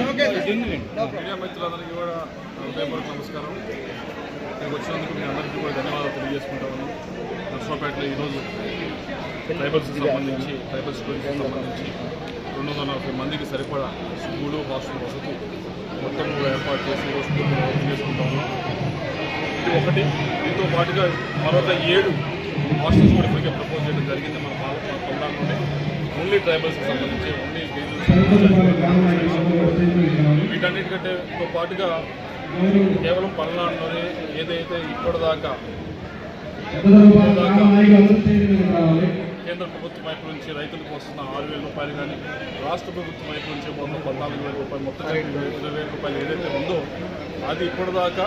Media మిత్రులందరికీ కూడా హృదయపూర్వక నమస్కారం. ఇక్కడికి వచ్చినందుకు మీ అందరికీ కూడా ధన్యవాదాలు తెలియజేసుకుంటా ఉన్నాం నర్సరావుపేటలో ఈరోజు ట్రైబల్స్కి సంబంధించి ట్రైబల్ స్టూడెంట్స్కి సంబంధించి రెండు వందల నలభై మందికి సరిపడా స్కూలు హాస్టల్ వసతి మొత్తం కూడా ఏర్పాటు చేసి ఈరోజు స్కూల్ ఓపెన్ చేసుకుంటా ఉన్నాం ఇది ఒకటి. దీంతో పాటుగా మరొక ఏడు హాస్టల్స్ కూడా ఇప్పటికే ప్రపోజ్ చేయడం జరిగింది మన భారత పొందాల నుండి ఓన్లీ ట్రైబల్స్కి సంబంధించి ఓన్లీ వీటన్నిటికంటేతో పాటుగా కేవలం పల్నాడులోనే ఏదైతే ఇప్పటిదాకా కేంద్ర ప్రభుత్వం వైపు నుంచి రైతులకు వస్తున్న ఆరు వేల రూపాయలు కానీ రాష్ట్ర ప్రభుత్వం వైపు నుంచి మొత్తం పద్నాలుగు వేల రూపాయలు మొత్తం ఇరవై వేల రూపాయలు ఏదైతే ఉందో అది ఇప్పటిదాకా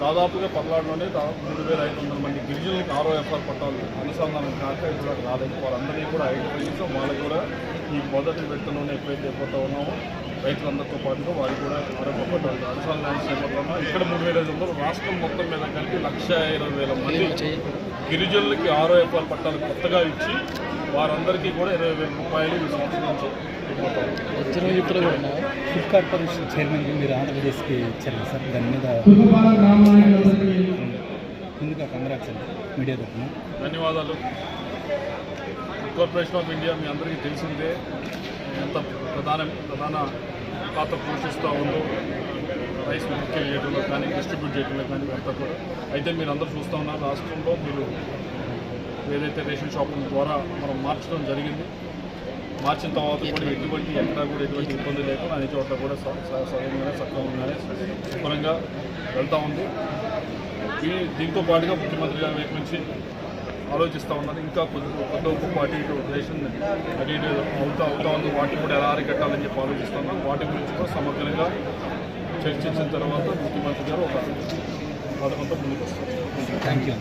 దాదాపుగా పల్నాడులోనే దాదాపు మూడు వేల ఐదు వందల మంది గిరిజనులకు ఆరో ఎఫ్ఆర్ పట్టాలు అనుసంధానం కాక ఇప్పుడు రాలేదు వాళ్ళందరినీ కూడా ఐడెంటిఫై చేసాం వాళ్ళకి కూడా ఈ మొదటి విడతలోనే ఎప్పుడైతే అయిపోతా ఉన్నామో రైతులందరితో పాటుగా వారికి కూడా ఆరోగ్య పట్టాలు అనుసంధానం చేయబోతున్నాం ఇక్కడ మూడు వేల ఐదు వందలు రాష్ట్రం మొత్తం మీద కలిపి లక్ష ఇరవై వేల మంది గిరిజనులకి ఆరో ఎకరాల పట్టాలు కొత్తగా ఇచ్చి వారందరికీ కూడా ఇరవై వేల రూపాయలు ఈ సంవత్సరం నుంచి వచ్చిన మిత్రులు కూడా ఫుడ్ కార్పొరేషన్ చైర్మన్ మీరు ఆంధ్రప్రదేశ్కి ఇచ్చారు సార్. దాని మీద ముందుగా కంగ్రాట్స్ అండి మీడియా తరఫున. ధన్యవాదాలు. కార్పొరేషన్ ఆఫ్ ఇండియా మీ అందరికీ తెలిసిందే. ఎంత ప్రధాన ప్రధాన పాత్ర పోషిస్తూ ఉందో రైస్ ముఖ్యం చేయడంలో కానీ డిస్ట్రిబ్యూట్ చేయడంలో కానీ అంతా కూడా. అయితే మీరు అందరూ చూస్తూ ఉన్నారు. రాష్ట్రంలో మీరు ఏదైతే రేషన్ షాపుల ద్వారా మనం మార్చడం జరిగింది మార్చిన తర్వాత కూడా ఎటువంటి ఎక్కడా కూడా ఎటువంటి ఇబ్బంది లేకుండా అన్ని చోట్ల కూడా స- సక్రమంగానే శుభ్రంగా వెళ్తూ ఉంది. ఈ దీంతో పాటుగా ముఖ్యమంత్రి గారి వైపు నుంచి ఆలోచిస్తూ ఉన్నారు ఇంకా కొద్ది కొద్ది గొప్ప ఇటు రేషన్ అటు ఇటు అవుతా అవుతా ఉంది. వాటిని కూడా ఎలా అరికట్టాలని చెప్పి ఆలోచిస్తున్నాం వాటి గురించి కూడా సమగ్రంగా చర్చించిన తర్వాత ముఖ్యమంత్రి గారు ఒక పథకంతో ముందుకు వస్తారు. Thank you